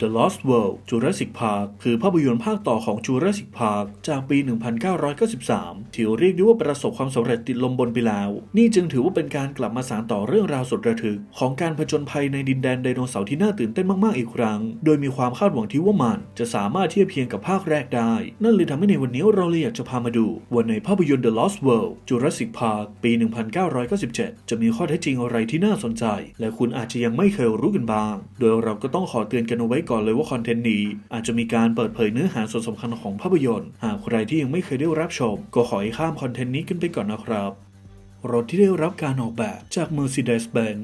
The Lost World Jurassic Park คือภาพยนตร์ภาคต่อของ Jurassic Park จากปี 1993 ที่เรียกได้ว่าประสบความสำเร็จติดลมบนไปแล้ว นี่จึงถือว่าเป็นการกลับมาสานต่อเรื่องราวสุดระทึก ของการผจญภัยในดินแดนไดโนเสาร์ที่น่าตื่นเต้นมาก ๆ อีกครั้ง โดยมีความคาดหวังที่ว่ามัน จะสามารถเทียบเคียงกับภาคแรกได้ นั่นเลยทำให้ในวันนี้เราเลยอยากจะพามาดูว่าในภาพยนตร์ The Lost World Jurassic Park ปี 1997 จะมีข้อเท็จจริงอะไรที่น่าสนใจ และคุณอาจจะยังไม่เคยรู้กันบ้าง โดยเราก็ต้องขอเตือนกันเอาไว้ก่อนเลยว่าคอนเทนต์นี้ อาจจะมีการเปิดเผยเนื้อหาส่วนสำคัญของภาพยนตร์ หากใครที่ยังไม่เคยได้รับชม ก็ขอให้ข้ามคอนเทนต์นี้ขึ้นไปก่อนนะครับ รถที่ได้รับการออกแบบจาก Mercedes-Benz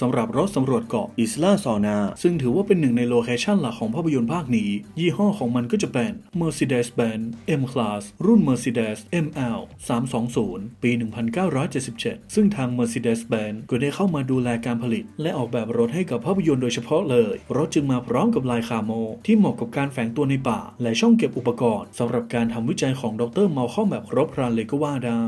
สำหรับรถสำรวจเกาะอิสลาซอนา ซึ่งถือว่าเป็นหนึ่งในโลเคชันหลักของภาพยนตร์ภาคนี้ ยี่ห้อของมันก็จะเป็น Mercedes-Benz M-Class รุ่น Mercedes ML 320 ปี 1977 ซึ่งทาง Mercedes-Benz ก็ได้เข้ามาดูแลการผลิต และออกแบบรถให้กับภาพยนตร์โดยเฉพาะเลย รถจึงมาพร้อมกับลายคาโม ที่เหมาะกับการแฝงตัวในป่า และช่องเก็บอุปกรณ์สำหรับการทำวิจัยของดรมาลคอมแบบครบครันเลยก็ว่าได้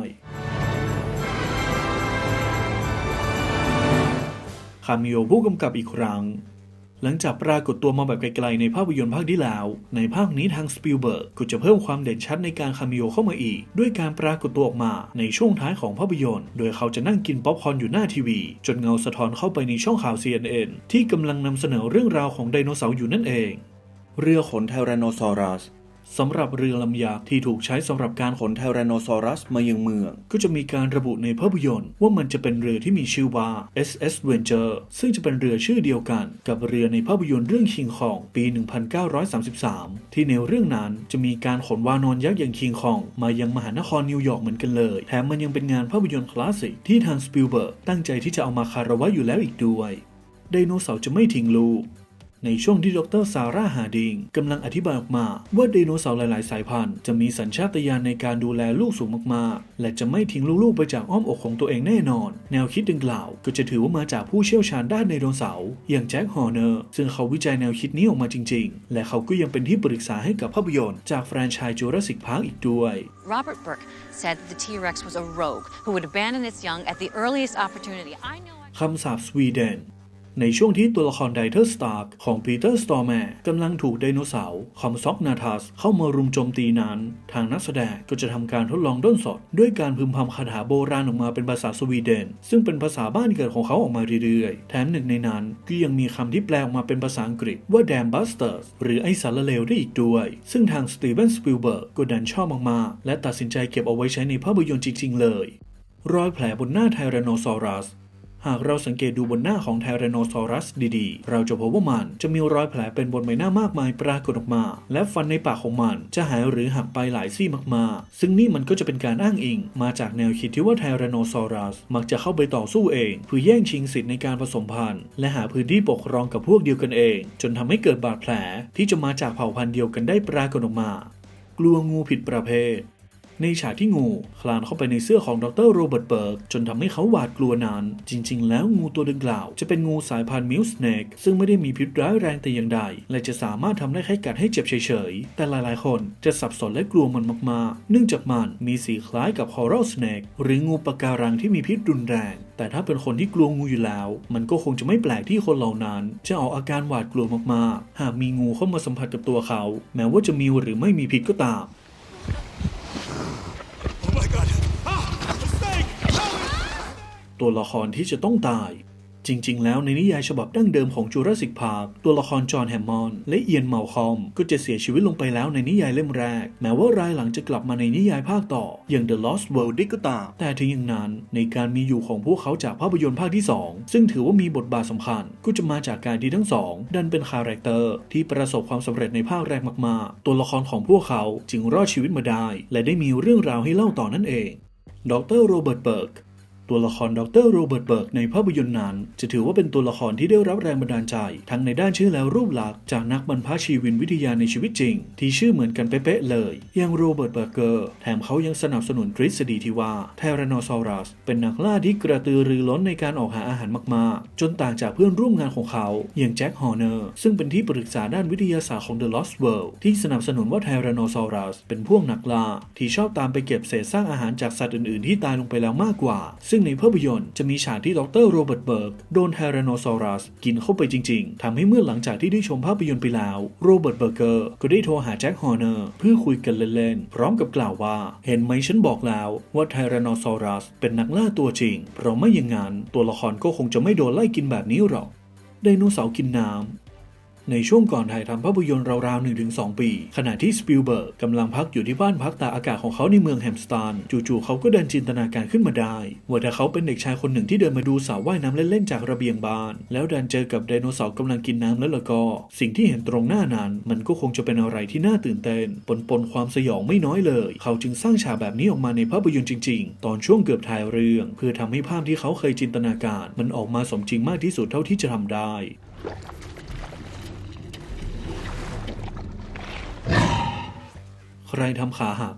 คามิโอผู้กำกับอีกครั้ง หลังจากปรากฏตัวมาแบบไกลๆในภาพยนตร์ภาคที่แล้ว ในภาคนี้ทางสปิลเบิร์กก็จะเพิ่มความเด่นชัดในการคาเมิโอเข้ามาอีก ด้วยการปรากฏตัวออกมาในช่วงท้ายของภาพยนตร์ โดยเขาจะนั่งกินป๊อปคอร์นอยู่หน้าทีวี จนเงาสะท้อนเข้าไปในช่องข่าว CNN ที่กำลังนำเสนอเรื่องราวของไดโนเสาร์อยู่นั่นเอง เรือขนไทแรนโนซอรัส สำหรับเรือลำยักษ์ที่ถูกใช้สำหรับการขนไทแรนโนซอรัสมายังเมือง ก็จะมีการระบุในภาพยนตร์ ว่ามันจะเป็นเรือที่มีชื่อว่า SS Ranger ซึ่งจะเป็นเรือชื่อเดียวกัน กับเรือในภาพยนตร์เรื่องคิงคองปี 1933 ที่ในเรื่องนั้นจะมีการขนวานอนยักษ์อย่างคิงคองมายังมหานครนิวยอร์กเหมือนกันเลย แถมมันยังเป็นงานภาพยนตร์คลาสสิกที่ทางสปิลเบิร์กตั้งใจที่จะเอามาคารวะอยู่แล้วอีกด้วยไดโนเสาร์จะไม่ทิ้งลูก ในช่วงที่ดรซาร่าฮาดิงกำลังอธิบายออกมาว่าไดโนเสาร์หลาย ๆ สายพันธุ์จะมีสัญชาตญาณในการดูแลลูกสูงมาก ๆ และจะไม่ทิ้งลูก ๆ ไปจากอ้อมอกของตัวเองแน่นอน แนวคิดดังกล่าวก็จะถือว่ามาจากผู้เชี่ยวชาญด้านไดโนเสาร์อย่างแจ็คฮอร์เนอร์ซึ่งเขาวิจัยแนวคิดนี้ออกมาจริง ๆ และเขาก็ยังเป็นที่ปรึกษาให้กับภาพยนตร์จากแฟรนไชส์จูราสสิกพาร์คอีกด้วย Robert Burke said the T Rex was a rogue who would abandon its young at the earliest opportunity. I know. I- คำสาปสวีเดน ในช่วงที่ตัวละครไดเทอร์สตาร์กของปีเตอร์สตอร์แมร์กำลังถูกไดโนเสาร์คอมซ็อกนาทัสเข้ามารุมโจมตีนั้น ทางนักแสดงก็จะทำการทดลองด้นสด ด้วยการพึมพำคาถาโบราณออกมาเป็นภาษาสวีเดน ซึ่งเป็นภาษาบ้านเกิดของเขาออกมาเรื่อยๆ แถมหนึ่งในนั้นก็ยังมีคำที่แปลออกมาเป็นภาษาอังกฤษว่า damn busters หรือไอสารเลวได้อีกด้วย ซึ่งทางสตีเวนสปิลเบิร์กก็ดันชอบมากๆ และตัดสินใจเก็บเอาไว้ใช้ในภาพยนตร์จริงๆเลย รอยแผลบนหน้าไทแรนโนซอรัส หากเราสังเกตดูบนหน้าของไทแรนโนซอรัสดีๆ เราจะพบว่ามันจะมีรอยแผลเป็นบนใบหน้ามากมายปรากฏออกมา และฟันในปากของมันจะหายหรือหักไปหลายซี่มากๆ ซึ่งนี่มันก็จะเป็นการอ้างอิง มาจากแนวคิดที่ว่าไทแรนโนซอรัสมักจะเข้าไปต่อสู้เองเพื่อแย่งชิงสิทธิ์ในการผสมพันธุ์ และหาพื้นที่ปกครองกับพวกเดียวกันเอง จนทำให้เกิดบาดแผลที่จะมาจากเผ่าพันธุ์เดียวกันได้ปรากฏออกมา กลัวงูผิดประเภท ในฉากที่งูคลานเข้าไปในเสื้อของดรโรเบิร์ตเบิร์กจนทำให้เขาหวาดกลัวนั้นจริง ๆ แล้วงูตัวดังกล่าว จะเป็นงูสายพันธุ์มิลสเนกซึ่งไม่ได้มีพิษร้ายแรงแต่อย่างใด และจะสามารถทำได้แค่กัดให้เจ็บเฉย ๆ แต่หลาย ๆ คนจะสับสนและกลัวมันมาก ๆ เนื่องจากมันมีสีคล้ายกับ coral snake หรืองูปะการังที่มีพิษรุนแรง แต่ถ้าเป็นคนที่กลัวงูอยู่แล้ว มันก็คงจะไม่แปลกที่คนเหล่านั้น จะออกอาการหวาดกลัวมาก ๆ หากมีงูเข้ามาสัมผัสกับตัวเขา แม้ว่าจะมีหรือไม่มีพิษก็ตาม ตัวละครที่จะต้องตาย จริง ๆ แล้วในนิยายฉบับดั้งเดิมของจูราสสิกพาร์คตัวละครจอห์นแฮมมอนและเอียนเมาคอม ก็จะเสียชีวิตลงไปแล้วในนิยายเล่มแรก แม้ว่ารายหลังจะกลับมาในนิยายภาคต่อ อย่าง The Lost World ได้ก็ตาม แต่ถึงอย่างนั้น ในการมีอยู่ของพวกเขาจากภาพยนตร์ภาคที่ 2 ซึ่งถือว่ามีบทบาทสำคัญ ก็จะมาจากการที่ทั้งสอง ดันเป็นคาแรคเตอร์ที่ประสบความสำเร็จในภาคแรกมาก ๆ ตัวละครของพวกเขาจึงรอดชีวิตมาได้ และได้มีเรื่องราวให้เล่าต่อนั่นเองดรโรเบิร์ตเบิร์ก ตัวละครดรโรเบิร์ตเบิร์กในภาพยนตร์นั้น จะถือว่าเป็นตัวละครที่ได้รับแรงบันดาลใจ ทั้งในด้านชื่อและรูปลักษณ์จากนักบรรพชีวินวิทยาในชีวิตจริง ที่ชื่อเหมือนกันเป๊ะเลย อย่างโรเบิร์ตเบิร์เกอร์แถมเขายังสนับสนุนทฤษฎีที่ว่าไทแรนโนซอรัสเป็นนักล่าที่กระตือรือร้นในการออกหาอาหารมากๆ จนต่างจากเพื่อนร่วมงานของเขา อย่างแจ็คฮอร์เนอร์ซึ่งเป็นที่ปรึกษาด้านวิทยาศาสตร์ของ The Lost World ที่สนับสนุนว่าไทแรนโนซอรัสเป็นพวกนักล่าที่ชอบตามไปเก็บเศษซากอาหารจากสัตว์อื่นๆ ที่ตายลงไปแล้วมากกว่า ซึ่งงในภาพยนตร์จะมีฉากที่ดรโรเบิร์ตเบิร์กโดนไทแรนโนซอรัสกินเข้าไปจริง ๆทำให้เมื่อหลังจากที่ได้ชมภาพยนตร์ไปแล้ว โรเบิร์ตเบอร์เกอร์ก็ได้โทรหาแจ็คฮอร์เนอร์เพื่อคุยกันเล่นๆ พร้อมกับกล่าวว่า เห็นไหมฉันบอกแล้วว่าไทแรนโนซอรัสเป็นนักล่าตัวจริง เพราะไม่อย่างนั้นตัวละครก็คงจะไม่โดนไล่กินแบบนี้หรอกไดโนเสาร์กินน้ำ ในช่วงก่อนถ่ายทำภาพยนตร์ราวๆ1-2ปี ขณะที่สปิลเบิร์กกำลังพักอยู่ที่บ้านพักตากอากาศของเขาในเมืองแฮมสตันจู่ๆเขาก็เดินจินตนาการขึ้นมาได้ ว่าถ้าเขาเป็นเด็กชายคนหนึ่งที่เดินมาดูสาวว่ายน้ำเล่นๆจากระเบียงบ้าน แล้วดันเจอกับไดโนเสาร์กำลังกินน้ำแล้วล่ะก็ สิ่งที่เห็นตรงหน้านั้นมันก็คงจะเป็นอะไรที่น่าตื่นเต้นปนปนๆความสยองไม่น้อยเลย เขาจึงสร้างฉากแบบนี้ออกมาในภาพยนตร์จริง ๆ ตอนช่วงเกือบถ่ายเรื่อง เพื่อทำให้ภาพที่เขาเคยจินตนาการ มันออกมาสมจริงมากที่สุดเท่าที่จะทำได้ ใครทำขาหัก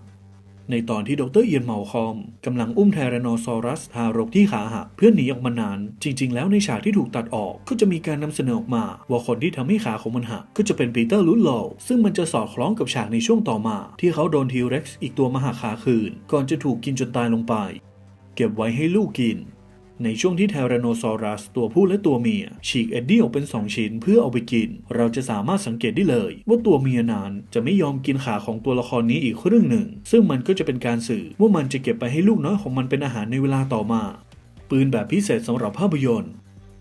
ในตอนที่ดรเอียนเมาคอมกำลังอุ้มไทแรนโนซอรัสทารกที่ขาหักเพื่อหนีออกมานาน จริง ๆ แล้วในฉากที่ถูกตัดออกก็จะมีการนำเสนอออกมา ว่าคนที่ทำให้ขาของมันหักก็จะเป็นปีเตอร์ลุดโลว์ซึ่งมันจะสอดคล้องกับฉากในช่วงต่อมา ที่เขาโดนทีเร็กซ์อีกตัวมาหักขาคืน ก่อนจะถูกกินจนตายลงไป เก็บไว้ให้ลูกกิน ในช่วงที่เทรโนซอรัส ตัวผู้และตัวเมีย ฉีกเอ็ดดี้ออกเป็น 2 ชิ้นเพื่อเอาไปกิน เราจะสามารถสังเกตได้เลย ว่าตัวเมียนั้นจะไม่ยอมกินขาของตัวละครนี้อีกครึ่งหนึ่ง ซึ่งมันก็จะเป็นการสื่อว่ามันจะเก็บไปให้ลูกน้อยของมันเป็นอาหารในเวลาต่อมา ปืนแบบพิเศษสำหรับภาพยนตร์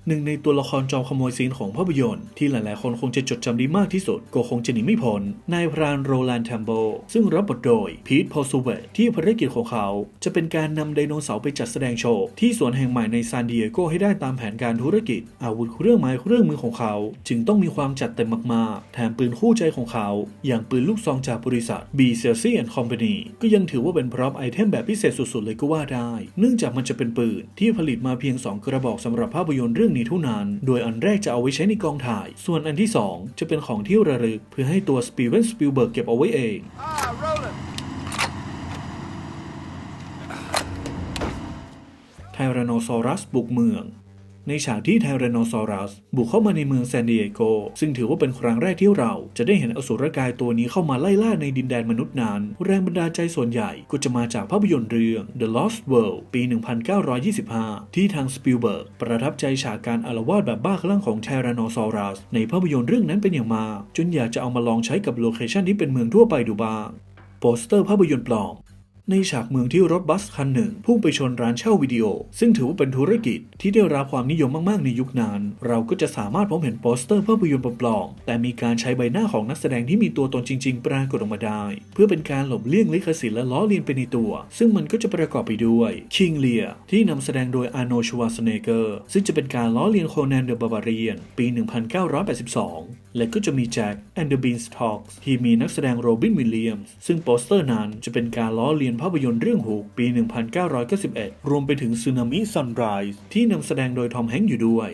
หนึ่งในตัวละครจอมขโมยซีนของภาพยนตร์ที่หลายๆ คนคงจะจดจำได้มากที่สุด ก็คงจะหนีไม่พ้นนายพรานโรแลนด์แทมโบ ซึ่งรับบทโดยพีทพอลซูเวตที่ภารกิจของเขา จะเป็นการนำไดโนเสาร์ไปจัดแสดงโชว์ ที่สวนแห่งใหม่ในซานดิเอโกให้ได้ตามแผนการธุรกิจ อาวุธเครื่องไม้เครื่องมือของเขา จึงต้องมีความจัดเต็มมากๆ แถมปืนคู่ใจของเขา อย่างปืนลูกซองจากบริษัท B c e l s i and Company ก็ยังถือว่าเป็นพร็อพไอเทมแบบพิเศษสุดๆเลยก็ว่าได้ เนื่องจากมันจะเป็นปืนที่ผลิตมาเพียง 2 กระบอกสำหรับภาพยนตร์เรื่องนี้เท่านั้น โดยอันแรกจะเอาไว้ใช้ในกองถ่าย ส่วนอันที่ 2 จะเป็นของที่ระลึกเพื่อให้ตัวสปีเวนสปิลเบิร์กเก็บเอาไว้เองไทแรนโนซอรัสบุกเมือง ในฉากที่ไทแรนโนซอรัส บุกเข้ามาในเมืองซานดิเอโก ซึ่งถือว่าเป็นครั้งแรกที่เราจะได้เห็นอสูรกายตัวนี้เข้ามาไล่ล่าในดินแดนมนุษย์นั้น แรงบันดาลใจส่วนใหญ่ก็จะมาจากภาพยนตร์เรื่อง The Lost World ปี 1925 ที่ทางสปิลเบิร์กประทับใจฉากการอารวาสแบบบ้าคลั่งของไทแรนโนซอรัส ในภาพยนตร์เรื่องนั้นเป็นอย่างมากจนอยากจะเอามาลองใช้กับโลเคชันที่เป็นเมืองทั่วไปดูบ้างโปสเตอร์ภาพยนตร์ปลอม ในฉากเมืองที่รถบัสคันหนึ่งพุ่งไปชนร้านเช่าวิดีโอ ซึ่งถือว่าเป็นธุรกิจที่ได้รับความนิยมมากๆในยุคนั้น เราก็จะสามารถพบเห็นโปสเตอร์ภาพยนตร์ปลอมๆแต่มีการใช้ใบหน้าของนักแสดงที่มีตัวตนจริง ๆ ปรากฏออกมาได้ เพื่อเป็นการหลบเลี่ยงลิขสิทธิ์และล้อเลียนไปในตัว ซึ่งมันก็จะประกอบไปด้วยคิงเลียที่นำแสดงโดยอาร์โนชวาสเนเกอร์ซึ่งจะเป็นการล้อเลียนโคนันเดอะบาบาเรียนปี 1982และก็จะมีแจ็คแอนเดอร์บีนสทอกที่มีนักแสดงโรบินวิลเลียมส์ซึ่งโปสเตอร์นั้นจะเป็นการล้อเลียนภาพยนตร์เรื่องหูกปี 1991 รวมไปถึงซูนามิซันไรส์ที่นำแสดงโดยทอมแฮงค์อยู่ด้วย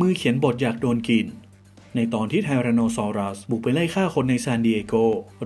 มือเขียนบทอยากโดนกิน ในตอนที่ไทแรนโนซอรัสบุกไปไล่ฆ่าคนในซานดิเอโก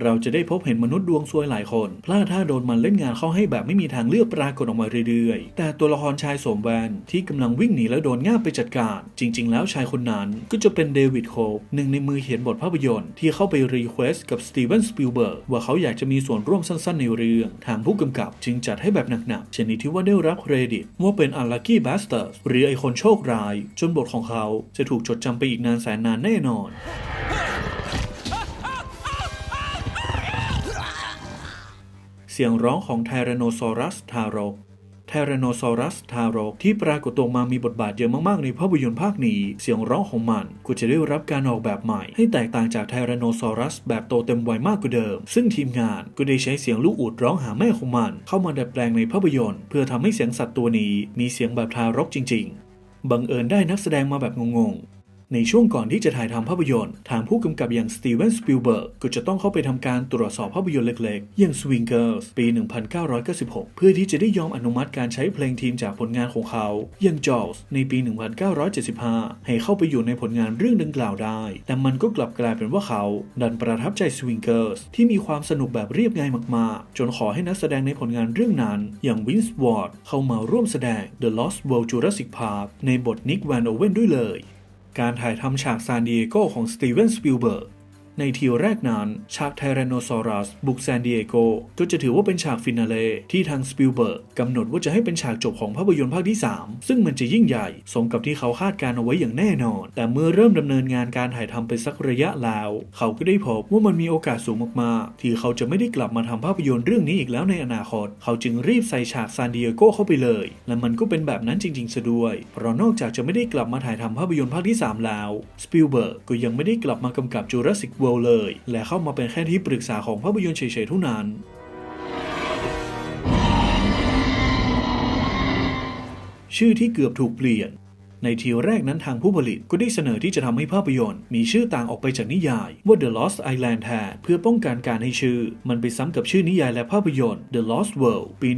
เราจะได้พบเห็นมนุษย์ดวงซวยหลายคน พลาดท่าโดนมันเล่นงานเข้าให้แบบไม่มีทางเลือกปรากฏออกมาเรื่อยๆ แต่ตัวละครชายสวมแว่นที่กำลังวิ่งหนีแล้วโดนง่าไปจัดการ จริง ๆ แล้วชายคนนั้นก็จะเป็นเดวิดโคบหนึ่งในมือเขียนบทภาพยนตร์ที่เข้าไปรีเควสกับสตีเวนสปิลเบิร์กว่าเขาอยากจะมีส่วนร่วมสั้นๆในเรื่อง ทางผู้กำกับจึงจัดให้แบบหนักๆชนิดที่ว่าได้รับเครดิตว่าเป็นอัลลักกี้บัสเตอร์หรือไอคนโชคร้าย จนบทของเขาจะถูกจดจำไปอีกนานแสนนานแน่นอน เสียงร้องของไทแรโนซอรัสทารกไทแรโนซอรัสทารกที่ปรากฏตัวมามีบทบาทเยอะมาก ๆ ในภาพยนตร์ภาคนี้ เสียงร้องของมันก็จะได้รับการออกแบบใหม่ ให้แตกต่างจากไทแรโนซอรัสแบบโตเต็มวัยมากกว่าเดิม ซึ่งทีมงานก็ได้ใช้เสียงลูกอูดร้องหาแม่ของมัน เข้ามาดัดแปลงในภาพยนตร์ เพื่อทำให้เสียงสัตว์ตัวนี้มีเสียงแบบทารกจริง ๆ บังเอิญได้นักแสดงมาแบบงง ๆ ในช่วงก่อนที่จะถ่ายทำภาพยนตร์ ทางผู้กำกับอย่างสตีเวนสปิลเบิร์กก็จะต้องเข้าไปทำการตรวจสอบภาพยนตร์เล็กๆ อย่าง Swingers ปี 1996 เพื่อที่จะได้ยอมอนุมัติการใช้เพลงทีมจากผลงานของเขา อย่าง Jaws ในปี 1975 ให้เข้าไปอยู่ในผลงานเรื่องดังกล่าวได้ แต่มันก็กลับกลายเป็นว่าเขา ดันประทับใจ Swingers ที่มีความสนุกแบบเรียบง่ายมากๆ จนขอให้นักแสดงในผลงานเรื่องนั้น อย่างวินส์วอร์ดเข้ามาร่วมแสดง The Lost World Jurassic Park ในบทนิกแวนโอเวนด้วยเลย การถ่ายทำฉากซานดิเอโกของสตีเวนสปิลเบิร์ก ในทีแรกนั้น ฉากไทแรนโนซอรัสบุกซานดิเอโกก็จะถือว่าเป็นฉากฟินาเล่ที่ทางสปิลเบิร์กกำหนดว่าจะให้เป็นฉากจบของภาพยนตร์ภาคที่ 3 ซึ่งมันจะยิ่งใหญ่ สมกับที่เขาคาดการเอาไว้อย่างแน่นอน แต่เมื่อเริ่มดำเนินงานการถ่ายทำไปสักระยะแล้ว เขาก็ได้พบว่ามันมีโอกาสสูงมากๆ ที่เขาจะไม่ได้กลับมาทำภาพยนตร์เรื่องนี้อีกแล้วในอนาคต เขาจึงรีบใส่ฉากซานดิเอโกเข้าไปเลย และมันก็เป็นแบบนั้นจริงๆซะด้วย เพราะนอกจากจะไม่ได้กลับมาถ่ายทำภาพยนตร์ภาคที่ 3 แล้วสปิลเบิร์กก็ยังไม่ได้กลับมากำกับ Jurassic World เลย และเข้ามาเป็นแค่ที่ปรึกษาของภาพยนตร์เฉยๆเท่านั้นชื่อที่เกือบถูกเปลี่ยน ในทีแรกนั้นทางผู้ผลิตก็ได้เสนอที่จะทำให้ภาพยนตร์ มีชื่อต่างออกไปจากนิยายว่า The Lost Island แทนเพื่อป้องกันการให้ชื่อ มันไปซ้ำกับชื่อนิยายและภาพยนตร์ The Lost World ปี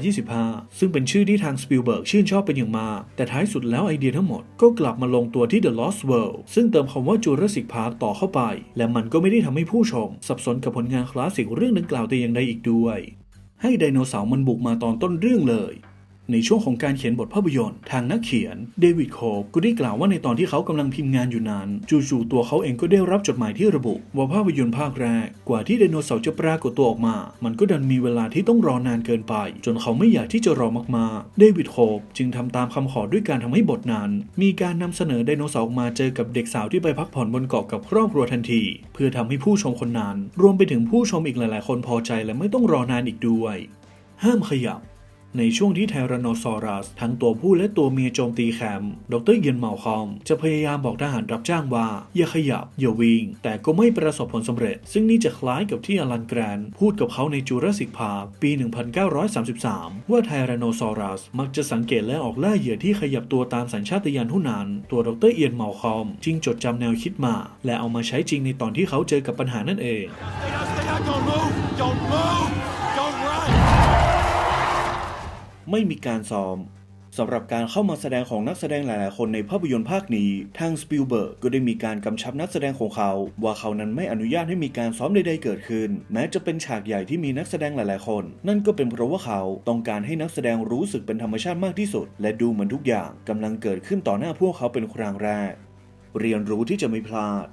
1925 ซึ่งเป็นชื่อที่ทางสปิลเบิร์กชื่นชอบเป็นอย่างมาก แต่ท้ายสุดแล้วไอเดียทั้งหมดก็กลับมาลงตัวที่ The Lost World ซึ่งเติมคำว่า Jurassic Park ต่อเข้าไป และมันก็ไม่ได้ทำให้ผู้ชม สับสนกับผลงานคลาสสิกเรื่องดังกล่าวแต่อย่างใดอีกด้วย ให้ไดโนเสาร์มันบุกมาตอนต้นเรื่องเลย ในช่วงของการเขียนบทภาพยนตร์ ทางนักเขียนเดวิดโคบก็ได้กล่าวว่าในตอนที่เขากำลังพิมพ์งานอยู่นั้น จู่ๆตัวเขาเองก็ได้รับจดหมายที่ระบุ ว่าภาพยนตร์ภาคแรก กว่าที่ไดโนเสาร์จะปรากฏตัวออกมา มันก็ดันมีเวลาที่ต้องรอนานเกินไป จนเขาไม่อยากที่จะรอมากๆเดวิดโคบจึงทำตามคำขอด้วยการทำให้บทนั้น มีการนำเสนอไดโนเสาร์ออกมาเจอกับเด็กสาวที่ไปพักผ่อนบนเกาะกับครอบครัวทันที เพื่อทำให้ผู้ชมคนนั้น รวมไปถึงผู้ชมอีกหลาย ๆ คนพอใจและไม่ต้องรอนานอีกด้วย ห้ามขยับ ในช่วงที่ไทแรนโนซอรัสทั้งตัวผู้และตัวเมียโจมตีแคมป์ดรเยนเมาคอม จะพยายามบอกทหารรับจ้างว่า อย่าขยับ อย่าวิ่ง แต่ก็ไม่ประสบผลสำเร็จ ซึ่งนี่จะคล้ายกับที่อลันแกรน พูดกับเขาในจูราสสิกพาร์คปี 1933 ว่าไทแรนโนซอรัสมักจะสังเกตและออกล่าเหยื่อที่ขยับตัวตามสัญชาตญาณเท่านั้น ตัวดรเอียนเมาคอมจึงจดจำแนวคิดมา และเอามาใช้จริงในตอนที่เขาเจอกับปัญหานั่นเอง Don't move. Don't move. ไม่มีการซ้อมสำหรับการเข้ามาแสดงของนักแสดงหลายๆ คนในภาพยนตร์ภาคนี้ ทางสปิลเบิร์กก็ได้มีการกำชับนักแสดงของเขา ว่าเขานั้นไม่อนุญาตให้มีการซ้อมใดๆเกิดขึ้น แม้จะเป็นฉากใหญ่ที่มีนักแสดงหลายๆ คน นั่นก็เป็นเพราะว่าเขาต้องการให้นักแสดงรู้สึกเป็นธรรมชาติมากที่สุด และดูเหมือนทุกอย่างกำลังเกิดขึ้นต่อหน้าพวกเขาเป็นครั้งแรก เรียนรู้ที่จะไม่พลาด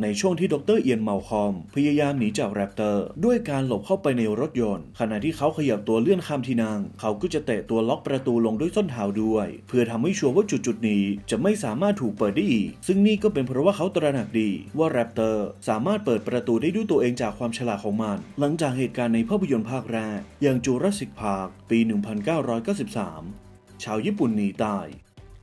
ในช่วงที่ดรเอียนเมาคอม พยายามหนีจากแรปเตอร์ ด้วยการหลบเข้าไปในรถยนต์ ขณะที่เขาขยับตัวเลื่อนข้ามที่นั่งเขาก็จะเตะตัวล็อกประตูลงด้วยส้นเท้าด้วย เพื่อทำให้ชัวร์ว่าจุดๆนี้จะไม่สามารถถูกเปิดได้อีก ซึ่งนี่ก็เป็นเพราะว่าเขาตระหนักดีว่าแรปเตอร์สามารถเปิดประตูได้ด้วยตัวเองจากความฉลาดของมัน หลังจากเหตุการณ์ในภาพยนตร์ภาคแรก อย่างจูราสสิกพาร์คปี 1993 ชาวญี่ปุ่นหนีตาย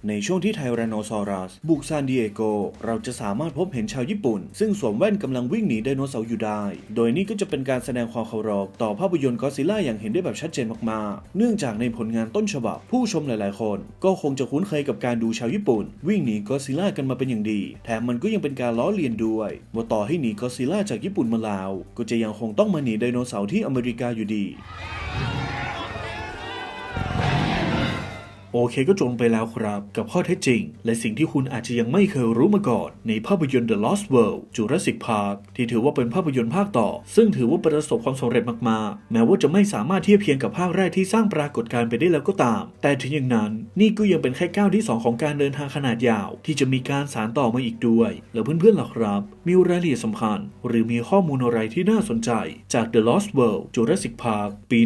ในช่วงที่ไทแรนโนซอรัสบุกซานดิเอโก เราจะสามารถพบเห็นชาวญี่ปุ่น ซึ่งสวมแว่นกำลังวิ่งหนีไดโนเสาร์อยู่ได้ โดยนี่ก็จะเป็นการแสดงความเคารพต่อภาพยนตร์ก็ซิล่าอย่างเห็นได้แบบชัดเจนมากๆ เนื่องจากในผลงานต้นฉบับ ผู้ชมหลายๆ คน ก็คงจะคุ้นเคยกับการดูชาวญี่ปุ่น วิ่งหนีก็ซิล่ากันมาเป็นอย่างดี แถมมันก็ยังเป็นการล้อเลียนด้วยว่าต่อให้หนีก็ซิล่าจากญี่ปุ่นมาล้วก็จะยังคงต้องมาหนีไดโนเสาร์ที่อเมริกาอยู่ดี โอเคก็จบไปแล้วครับ กับข้อเท็จจริง และสิ่งที่คุณอาจจะยังไม่เคยรู้มาก่อน ในภาพยนตร์ The Lost World Jurassic Park ที่ถือว่าเป็นภาพยนตร์ภาคต่อ ซึ่งถือว่าประสบความสำเร็จมากๆ แม้ว่าจะไม่สามารถเทียบเคียงกับภาคแรกที่สร้างปรากฏการณ์ไปได้แล้วก็ตาม แต่ถึงอย่างนั้นนี่ก็ยังเป็นแค่ก้าวที่ 2 ของการเดินทางขนาดยาว ที่จะมีการสานต่อมาอีกด้วย แล้วเพื่อนๆล่ะครับ มีรายละเอียดสำคัญ หรือมีข้อมูลอะไรที่น่าสนใจ จาก The Lost World Jurassic Park ปี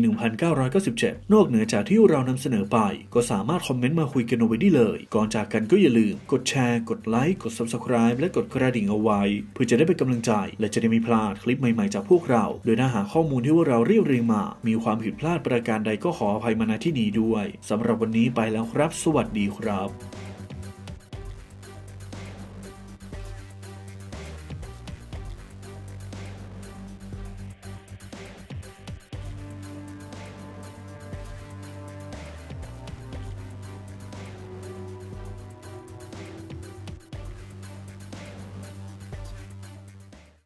1997 นอกเหนือจากที่เรานำเสนอไปก็สามารถคอมเมนต์มาคุยกันเอาไว้ได้เลย ก่อนจากกันก็อย่าลืม กดแชร์ กดไลค์ กด Subscribe และกดกระดิ่งเอาไว้ เพื่อจะได้เป็นกำลังใจ และจะได้ไม่พลาดคลิปใหม่ๆจากพวกเรา โดยน้าหาข้อมูลที่ว่าเราเรียบเรียงมา มีความผิดพลาดประการใดก็ขออภัยมาณที่นี้ด้วยสำหรับวันนี้ไปแล้วครับ สวัสดีครับ